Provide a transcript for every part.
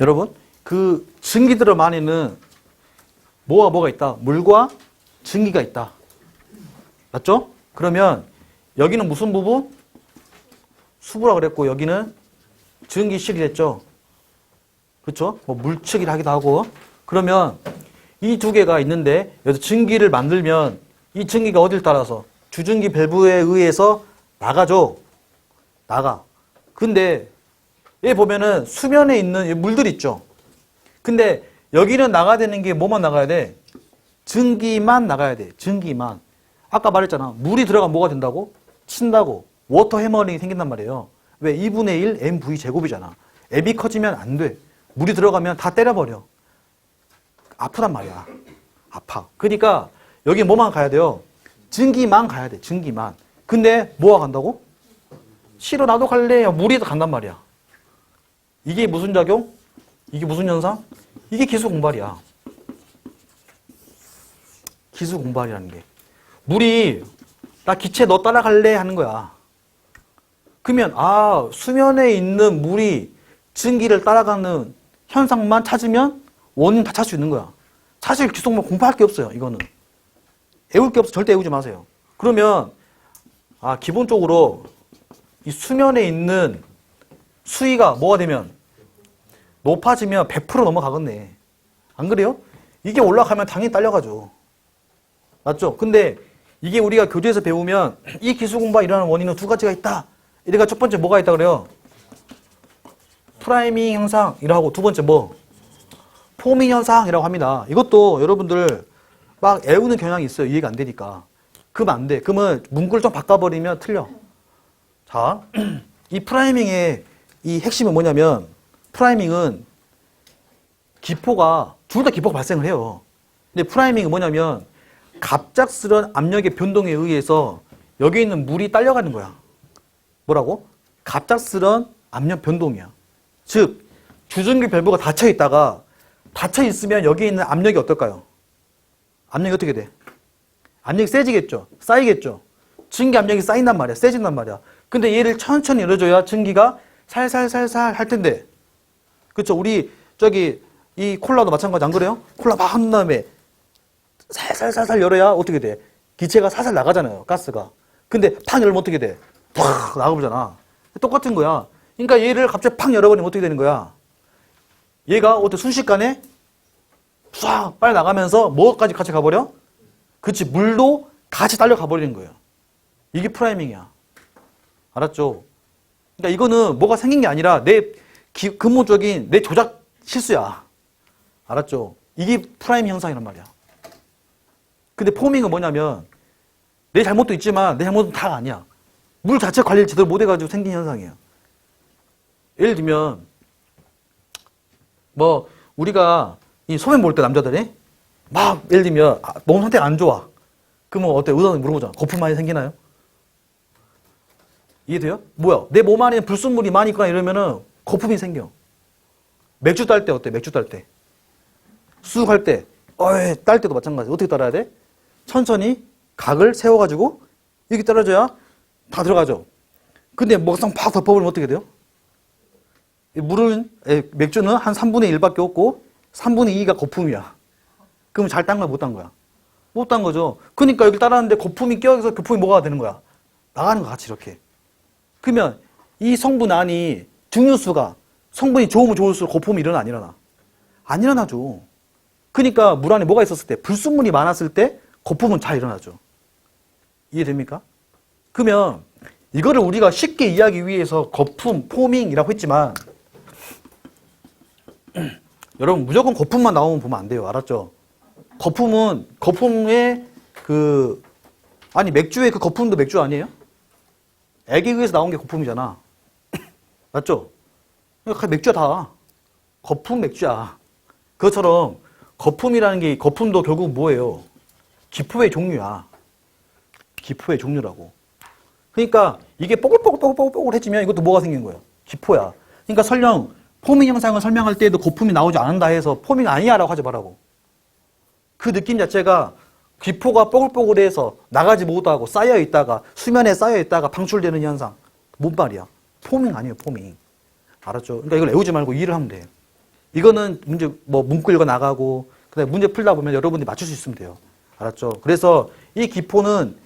여러분, 그 증기들을 많이는 뭐와 뭐가 있다? 물과 증기가 있다. 맞죠? 그러면 여기는 무슨 부분? 수부라 그랬고 여기는 증기실이 됐죠. 그렇죠? 뭐 물측이라 하기도 하고. 그러면 이 두 개가 있는데 여기서 증기를 만들면 이 증기가 어딜 따라서 주증기 밸브에 의해서 나가죠. 나가. 근데 여기 보면은 수면에 있는 이 물들 있죠. 근데 여기는 나가야 되는 게 뭐만 나가야 돼? 증기만 나가야 돼. 증기만. 아까 말했잖아. 물이 들어가면 뭐가 된다고? 친다고. 워터 해머링이 생긴단 말이에요. 왜? 2분의 1 mv 제곱이잖아. 앱이 커지면 안 돼. 물이 들어가면 다 때려버려. 아프단 말이야. 아파. 그러니까 여기 뭐만 가야 돼요? 증기만 가야 돼. 증기만. 근데 뭐가 간다고? 싫어 나도 갈래. 물이 간단 말이야. 이게 무슨 작용? 이게 무슨 현상? 이게 기수 공발이야. 기수 공발이라는 게. 물이 나 기체 너 따라갈래 하는 거야. 그러면 아 수면에 있는 물이 증기를 따라가는 현상만 찾으면 원인 다 찾을 수 있는 거야. 사실 기속물 공부할 게 없어요. 이거는 애울 게 없어. 절대 애우지 마세요. 그러면 아 기본적으로 이 수면에 있는 수위가 뭐가 되면 높아지면 100% 넘어가겠네. 안 그래요? 이게 올라가면 당연히 딸려가죠. 맞죠? 근데 이게 우리가 교재에서 배우면 이 기술 공부가 일어나는 원인은 두 가지가 있다. 이래가 첫 번째 뭐가 있다 그래요? 프라이밍 현상이라고 두 번째 뭐? 포밍 현상이라고 합니다. 이것도 여러분들 막 애우는 경향이 있어요. 이해가 안 되니까. 그러면 안 돼. 그러면 문구를 좀 바꿔버리면 틀려. 자, 이 프라이밍의 이 핵심은 뭐냐면 프라이밍은 기포가 둘 다 기포가 발생을 해요. 근데 프라이밍은 뭐냐면 갑작스런 압력의 변동에 의해서 여기 있는 물이 딸려가는 거야. 뭐라고? 갑작스런 압력 변동이야. 즉 주전기 밸브가 닫혀 있다가 닫혀 있으면 여기 있는 압력이 어떨까요? 압력이 어떻게 돼? 압력이 세지겠죠. 쌓이겠죠. 증기 압력이 쌓인단 말이야. 세진단 말이야. 근데 얘를 천천히 열어줘야 증기가 살살살살 할 텐데. 그렇죠. 우리 저기 이 콜라도 마찬가지 안 그래요? 콜라 막 한 다음에 살살살살 열어야 어떻게 돼? 기체가 살살 나가잖아요. 가스가. 근데 팍 열면 어떻게 돼? 팍 나가보잖아. 똑같은 거야. 그러니까 얘를 갑자기 팍 열어버리면 어떻게 되는 거야? 얘가 어떻게 순식간에 싹 빨리 나가면서 뭐까지 같이 가버려? 그치 물도 같이 딸려 가버리는 거예요. 이게 프라이밍이야. 알았죠? 그러니까 이거는 뭐가 생긴 게 아니라 내 기- 근본적인 내 조작 실수야. 알았죠? 이게 프라이밍 현상이란 말이야. 근데 포밍은 뭐냐면 내 잘못도 있지만 내 잘못은 다 아니야. 물 자체 관리를 제대로 못 해가지고 생긴 현상이에요. 예를 들면 뭐 우리가 이 소변 볼 때 남자들이 막 예를 들면 아, 몸 상태가 안 좋아. 그러면 어때? 의사한테 물어보잖아. 거품 많이 생기나요? 이해돼요? 뭐야? 내 몸 안에 불순물이 있거나 이러면은 거품이 생겨. 맥주 딸 때 어때? 맥주 딸 때. 수육할 때, 어이, 딸 때도 마찬가지. 어떻게 따라야 돼? 천천히 각을 세워가지고 이렇게 떨어져야 다 들어가죠. 근데 먹상 팍 덮어버리면 어떻게 돼요? 이 물은, 에, 맥주는 한 3분의 1밖에 없고 3분의 2가 거품이야. 그럼 잘 딴 거야, 못 딴 거야? 못 딴 거죠. 그러니까 여기 따라하는데 거품이 껴서 거품이 뭐가 되는 거야? 나가는 거 같이 이렇게. 그러면 이 성분 안이 증류수가 성분이 좋으면 좋을수록 거품이 일어나 안 일어나? 안 일어나죠. 그러니까 물 안에 뭐가 있었을 때 불순물이 많았을 때 거품은 잘 일어나죠. 이해됩니까? 그러면 이거를 우리가 쉽게 이해하기 위해서 거품, 포밍이라고 했지만 여러분 무조건 거품만 나오면 보면 안 돼요. 알았죠? 거품은 거품의 그 아니 맥주의 그 거품도 맥주 아니에요? 액에 의해서 나온 게 거품이잖아. 맞죠? 그러니까 맥주야 다. 거품 맥주야. 그것처럼 거품이라는 게 거품도 결국 뭐예요? 기포의 종류야. 기포의 종류라고. 그러니까 이게 뽀글뽀글뽀글뽀글해지면 이것도 뭐가 생긴 거예요? 기포야. 그러니까 설령 포밍 현상을 설명할 때에도 거품이 나오지 않는다 해서 포밍 아니야라고 하지 말라고. 그 느낌 자체가 기포가 뽀글뽀글해서 나가지 못하고 쌓여 있다가 수면에 쌓여 있다가 방출되는 현상. 뭔 말이야? 포밍 아니에요, 포밍. 알았죠? 그러니까 이걸 애우지 말고 이해를 하면 돼. 이거는 문제 뭐 문구 읽어 나가고 그다음에 문제 풀다 보면 여러분들이 맞출 수 있으면 돼요. 알았죠? 그래서 이 기포는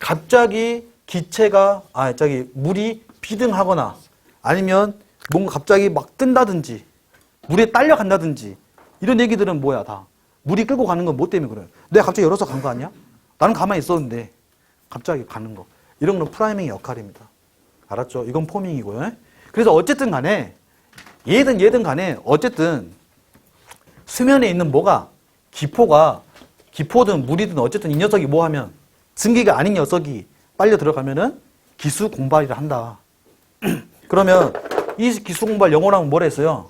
갑자기 기체가 아 저기 물이 비등하거나 아니면 뭔가 갑자기 막 뜬다든지 물에 딸려 간다든지 이런 얘기들은 뭐야 다 물이 끌고 가는 건 뭐 때문에 그래요? 내가 갑자기 열어서 간 거 아니야? 나는 가만히 있었는데 갑자기 가는 거 이런 건 프라이밍의 역할입니다. 알았죠? 이건 포밍이고요. 예? 그래서 어쨌든 간에 얘든 얘든 간에 어쨌든 수면에 있는 뭐가 기포가 기포든 물이든 어쨌든 이 녀석이 뭐 하면 증기가 아닌 녀석이 빨려 들어가면은 기수 공발이라 한다. 그러면 이 기수 공발 영어로 하면 뭐라 했어요?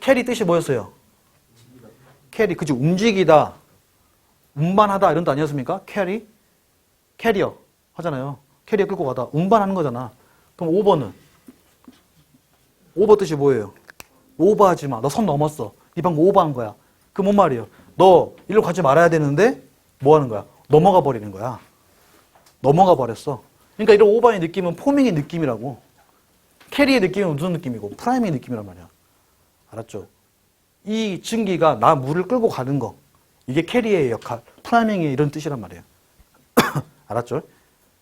캐리 뜻이 뭐였어요? 캐리 그치 움직이다 운반하다 이런 뜻 아니었습니까? 캐리 캐리어 하잖아요. 캐리어 끌고 가다 운반하는 거잖아. 그럼 5번은 오버 뜻이 뭐예요? 오버하지 마. 너 선 넘었어. 이 방금 오버한 거야. 그 뭔 말이에요? 너 일로 가지 말아야 되는데 뭐 하는 거야? 넘어가 버리는 거야. 넘어가 버렸어. 그러니까 이런 오버의 느낌은 포밍의 느낌이라고. 캐리의 느낌은 무슨 느낌이고 프라임의 느낌이란 말이야. 알았죠? 이 증기가 나 물을 끌고 가는 거. 이게 캐리의 역할, 프라이밍의 이런 뜻이란 말이에요. 알았죠?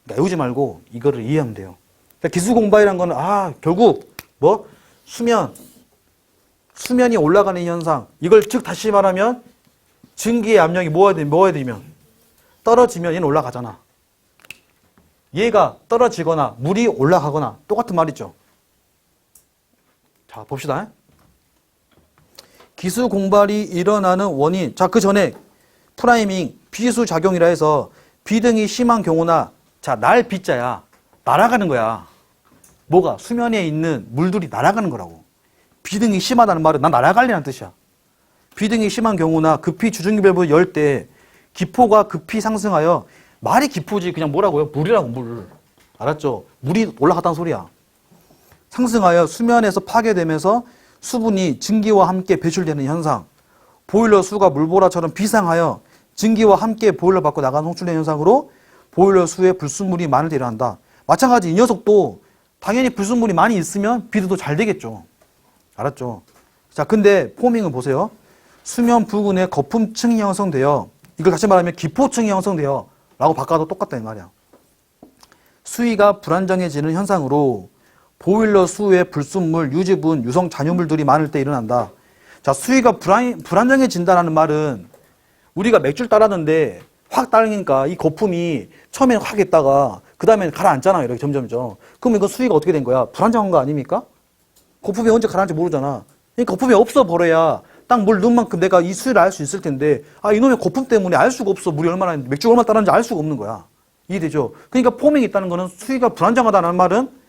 그러니까 외우지 말고 이거를 이해하면 돼요. 그러니까 기수 공부이란 거는 아 결국 뭐 수면 수면이 올라가는 현상 이걸 즉 다시 말하면 증기의 압력이 뭐야 되 뭐야 되면 떨어지면 얘는 올라가잖아. 얘가 떨어지거나 물이 올라가거나 똑같은 말이죠. 자 봅시다. 기수 공발이 일어나는 원인. 자, 그 전에 프라이밍, 비수 작용이라 해서 비등이 심한 경우나 자, 날 비자야. 날아가는 거야. 뭐가? 수면에 있는 물들이 날아가는 거라고. 비등이 심하다는 말은 난 날아갈래라는 뜻이야. 비등이 심한 경우나 급히 주중기 밸브를 열때 기포가 급히 상승하여 말이 기포지 그냥 뭐라고요? 물이라고 물. 알았죠? 물이 올라갔다는 소리야. 상승하여 수면에서 파괴되면서 수분이 증기와 함께 배출되는 현상, 보일러 수가 물보라처럼 비상하여 증기와 함께 보일러 밖으로 나가는 송출된 현상으로 보일러 수에 불순물이 많을 때 일어난다. 마찬가지 이 녀석도 당연히 불순물이 많이 있으면 비드도 잘 되겠죠. 알았죠? 자, 근데 포밍은 보세요. 수면 부근에 거품층이 형성되어 이걸 다시 말하면 기포층이 형성되어 라고 바꿔도 똑같다 이 말이야. 수위가 불안정해지는 현상으로 보일러 수에 불순물, 유지분, 유성 잔여물들이 많을 때 일어난다. 자, 수위가 불안, 불안정해진다는 말은 우리가 맥주를 따랐는데 확 따르니까 이 거품이 처음에는 확 했다가 그 다음에는 가라앉잖아요. 이렇게 점점점. 그럼 이거 수위가 어떻게 된 거야? 불안정한 거 아닙니까? 거품이 언제 가라앉지 모르잖아. 그러니까 거품이 없어 버려야 딱 물 넣은 만큼 내가 이 수위를 알 수 있을 텐데 아 이놈의 거품 때문에 알 수가 없어. 물이 얼마나 맥주가 얼마나 따랐는지 알 수가 없는 거야. 이해되죠? 그러니까 포밍이 있다는 거는 수위가 불안정하다는 말은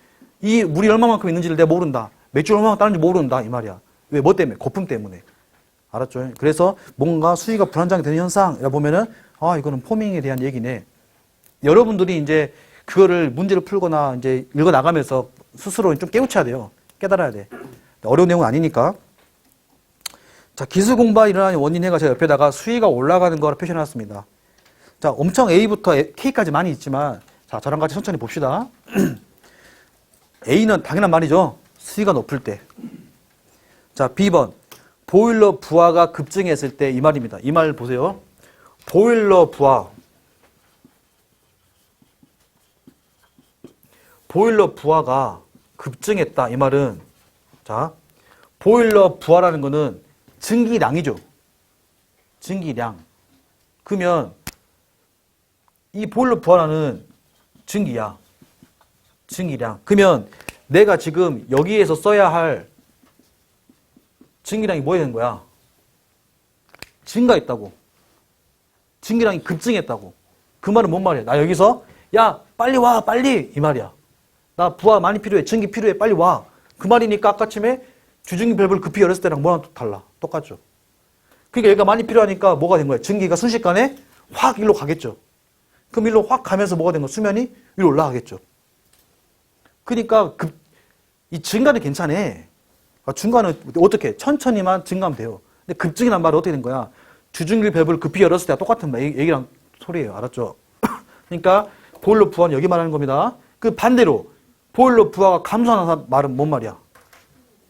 이 물이 얼마만큼 있는지를 내가 모른다. 맥주 얼마만큼 따는지 모른다. 이 말이야. 왜? 뭐 때문에? 거품 때문에. 알았죠? 그래서 뭔가 수위가 불안정이 되는 현상이라 보면은 아, 이거는 포밍에 대한 얘기네. 여러분들이 이제 그거를 문제를 풀거나 이제 읽어 나가면서 스스로 좀 깨우쳐야 돼요. 깨달아야 돼. 어려운 내용은 아니니까. 자, 기술 공부가 일어나는 원인 해가 제가 옆에다가 수위가 올라가는 거라 표시해 놨습니다. 자, 엄청 A부터 K까지 많이 있지만 자, 저랑 같이 천천히 봅시다. A는 당연한 말이죠. 수위가 높을 때. 자, B번. 보일러 부하가 급증했을 때 이 말입니다. 이 말 보세요. 보일러 부하. 보일러 부하가 급증했다. 이 말은 자, 보일러 부하라는 거는 증기량이죠. 증기량. 그러면 이 보일러 부하라는 증기야. 증기량. 그러면 내가 지금 여기에서 써야 할 증기량이 뭐야 되는 거야? 증가했다고. 증기량이 급증했다고. 그 말은 뭔 말이야? 나 여기서 야 빨리 와 빨리 이 말이야. 나 부하 많이 필요해. 증기 필요해. 빨리 와. 그 말이니까 아까쯤에 주증기 밸브를 급히 열었을 때랑 뭐랑 달라. 똑같죠. 그러니까 얘가 많이 필요하니까 뭐가 된 거야? 증기가 순식간에 확 일로 가겠죠. 그럼 일로 확 가면서 뭐가 된 거야? 수면이 위로 올라가겠죠. 그러니까 급, 이 증가는 괜찮아. 아, 중간은 어떻게 천천히만 증가하면 돼요. 근데 급증이란 말은 어떻게 된 거야? 주중길 밸브를 급히 열었을 때와 똑같은 말, 얘기랑 소리예요. 알았죠? 그러니까 보일러 부하는 여기 말하는 겁니다. 그 반대로 보일러 부하가 감소하는 말은 뭔 말이야?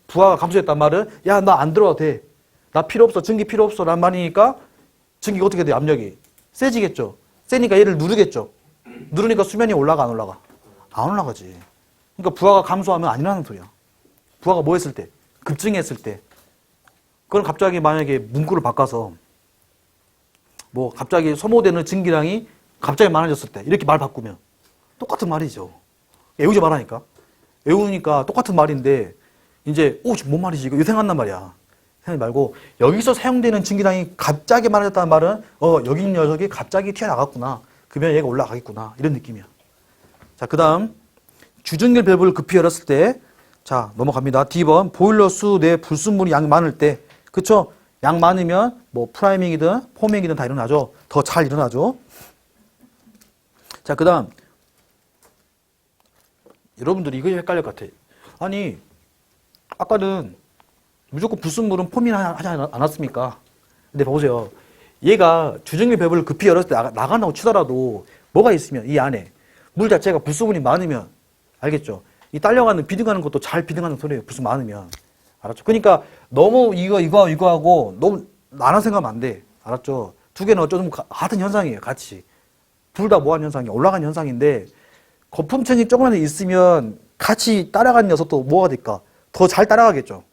부하가 감소했단 말은 야 나 안 들어와도 돼. 나 필요 없어. 증기 필요 없어. 라는 말이니까 증기가 어떻게 돼? 압력이 세지겠죠. 세니까 얘를 누르겠죠. 누르니까 수면이 올라가 안 올라가? 안 올라가지. 그러니까 부하가 감소하면 아니라는 소리야. 부하가 뭐 했을 때? 급증했을 때. 그건 갑자기 만약에 문구를 바꿔서 뭐 갑자기 소모되는 증기량이 갑자기 많아졌을 때 이렇게 말 바꾸면 똑같은 말이죠. 외우지 말라니까. 외우니까 똑같은 말인데 이제 오, 뭔 말이지? 이거 생각난 말이야. 생각하지 말고 여기서 사용되는 증기량이 갑자기 많아졌다는 말은 어 여기 있는 녀석이 갑자기 튀어나갔구나. 그러면 얘가 올라가겠구나. 이런 느낌이야. 자, 그 다음 주증길 밸브를 급히 열었을 때 자, 넘어갑니다. D번 보일러 수 내 불순물이 양 많을 때 그쵸? 양 많으면 뭐 프라이밍이든 포밍이든 다 일어나죠. 더 잘 일어나죠. 자, 그 다음 여러분들이 이거 헷갈릴 것 같아. 아니 아까는 무조건 불순물은 포밍 하지 않- 않았습니까? 근데 보세요. 얘가 주증길 밸브를 급히 열었을 때 나간다고 치더라도 뭐가 있으면 이 안에 물 자체가 불순물이 많으면 알겠죠? 이 딸려가는 비등하는 것도 잘 비등하는 소리예요. 불순 많으면 알았죠? 그러니까 너무 이거 이거 이거 하고 너무 나눠 생각하면 안 돼. 알았죠? 두 개는 어쩌면 가- 같은 현상이에요. 같이 둘 다 뭐하는 현상이 올라가는 현상인데 거품층이 조금만 있으면 같이 따라가는 녀석도 뭐가 될까? 더 잘 따라가겠죠.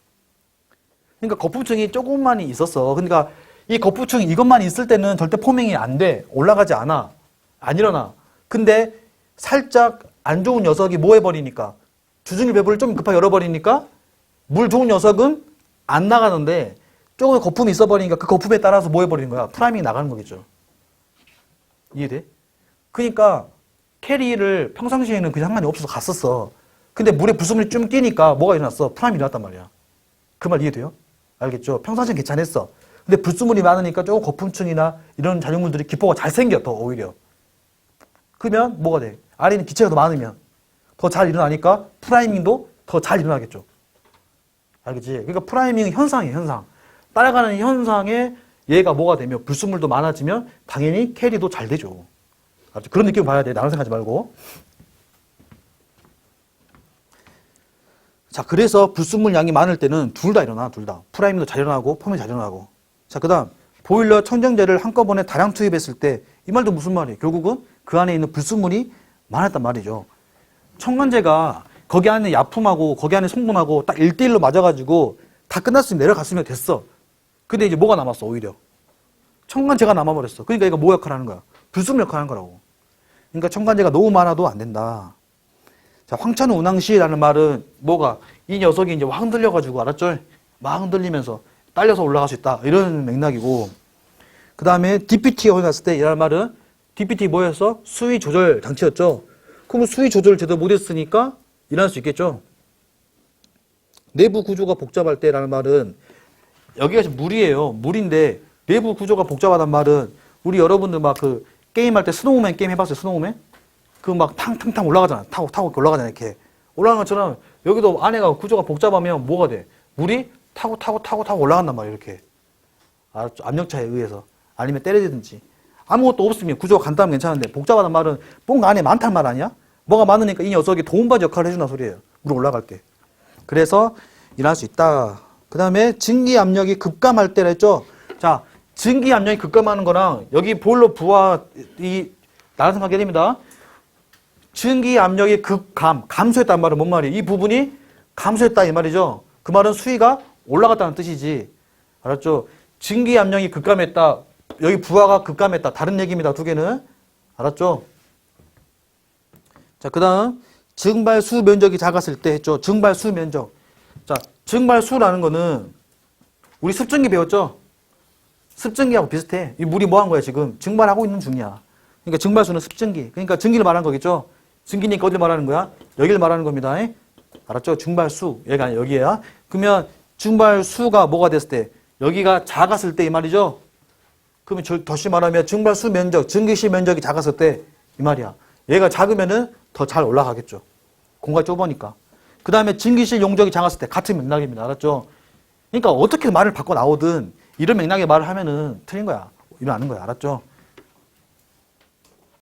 그러니까 거품층이 조금만 있었어. 그러니까 이 거품층 이것만 있을 때는 절대 포밍이 안 돼. 올라가지 않아. 안 일어나. 근데 살짝 안 좋은 녀석이 뭐 해버리니까 주중일 배부를 좀 급하게 열어버리니까 물 좋은 녀석은 안 나가는데 조금 거품이 있어버리니까 그 거품에 따라서 뭐 해버리는 거야? 프라이밍이 나가는 거겠죠. 이해돼? 그러니까 캐리를 평상시에는 그냥 상관이 없어서 갔었어. 근데 물에 불순물이 좀 끼니까 뭐가 일어났어? 프라이밍이 일어났단 말이야. 그 말 이해돼요? 알겠죠? 평상시엔 괜찮았어. 근데 불순물이 많으니까 조금 거품층이나 이런 잔여물들이 기포가 잘 생겨, 더 오히려. 그러면 뭐가 돼? 있는 기체가 더 많으면 더 잘 일어나니까 프라이밍도 더 잘 일어나겠죠. 알겠지? 그러니까 프라이밍은 현상이에요, 현상. 따라가는 현상에 얘가 뭐가 되면 불순물도 많아지면 당연히 캐리도 잘 되죠. 그런 느낌 봐야 돼. 나는 생각하지 말고. 자, 그래서 불순물 양이 많을 때는 둘 다 일어나, 둘 다. 프라이밍도 잘 일어나고, 펌이 잘 일어나고. 자, 그 다음, 보일러 청정제를 한꺼번에 다량 투입했을 때, 이 말도 무슨 말이에요? 결국은 그 안에 있는 불순물이 많았단 말이죠. 청간제가 거기 안에 약품하고, 거기 안에 성분하고 딱 1대1로 맞아가지고 다 끝났으면 내려갔으면 됐어. 근데 이제 뭐가 남았어, 오히려? 청간제가 남아버렸어. 그러니까 얘가 뭐 역할을 하는 거야? 불순물 역할을 하는 거라고. 그러니까 청간제가 너무 많아도 안 된다. 자, 황천우 운항시라는 말은 뭐가 이 녀석이 이제 확 흔들려가지고 알았죠? 막 흔들리면서 딸려서 올라갈 수 있다 이런 맥락이고 그 다음에 DPT가 올라갔을 때 이라는 말은 DPT 뭐였어? 수위 조절 장치였죠. 그럼 수위 조절을 제대로 못했으니까 일어날 수 있겠죠. 내부 구조가 복잡할 때라는 말은 여기가 지금 물이에요. 물인데 내부 구조가 복잡하단 말은 우리 여러분들 막 그 게임할 때 스노우맨 게임 해봤어요? 스노우맨? 그 막 탕탕탕 올라가잖아. 타고 타고 올라가잖아. 이렇게 올라가는 것처럼 여기도 안에가 구조가 복잡하면 뭐가 돼? 물이 타고 타고 타고 타고 올라간단 말이야. 이렇게 알았죠? 압력 차에 의해서 아니면 때려지든지 아무것도 없으면 구조가 간단하면 괜찮은데 복잡하단 말은 뭔가 안에 많단 말 아니야? 뭐가 많으니까 이 녀석이 도움받이 역할을 해준다 소리예요. 물 올라갈 때. 그래서 일어날 수 있다. 그 다음에 증기 압력이 급감할 때라 했죠. 자, 증기 압력이 급감하는 거랑 여기 보일러 부하 이 나랑 생각해야 됩니다. 증기 압력이 급감, 감소했단 말은 뭔 말이에요? 이 부분이 감소했다 이 말이죠. 그 말은 수위가 올라갔다는 뜻이지. 알았죠? 증기 압력이 급감했다. 여기 부하가 급감했다. 다른 얘기입니다. 두 개는. 알았죠? 자, 그 다음 증발수 면적이 작았을 때 했죠. 증발수 면적. 자, 증발수라는 거는 우리 습증기 배웠죠? 습증기하고 비슷해. 이 물이 뭐 한 거야, 지금? 증발하고 있는 중이야. 그러니까 증발수는 습증기. 그러니까 증기를 말하는 거겠죠? 증기니까 어디를 말하는 거야? 여기를 말하는 겁니다. 알았죠? 증발수. 얘가 여기야. 그러면 증발수가 뭐가 됐을 때? 여기가 작았을 때 이 말이죠? 그러면 저- 다시 말하면 증발수 면적, 증기시 면적이 작았을 때 이 말이야. 얘가 작으면은 더 잘 올라가겠죠. 공간이 좁으니까. 그 다음에 증기실 용적이 작았을 때 같은 맥락입니다. 알았죠? 그러니까 어떻게 말을 바꿔 나오든 이런 맥락의 말을 하면은 틀린 거야. 일어나는 거야. 알았죠?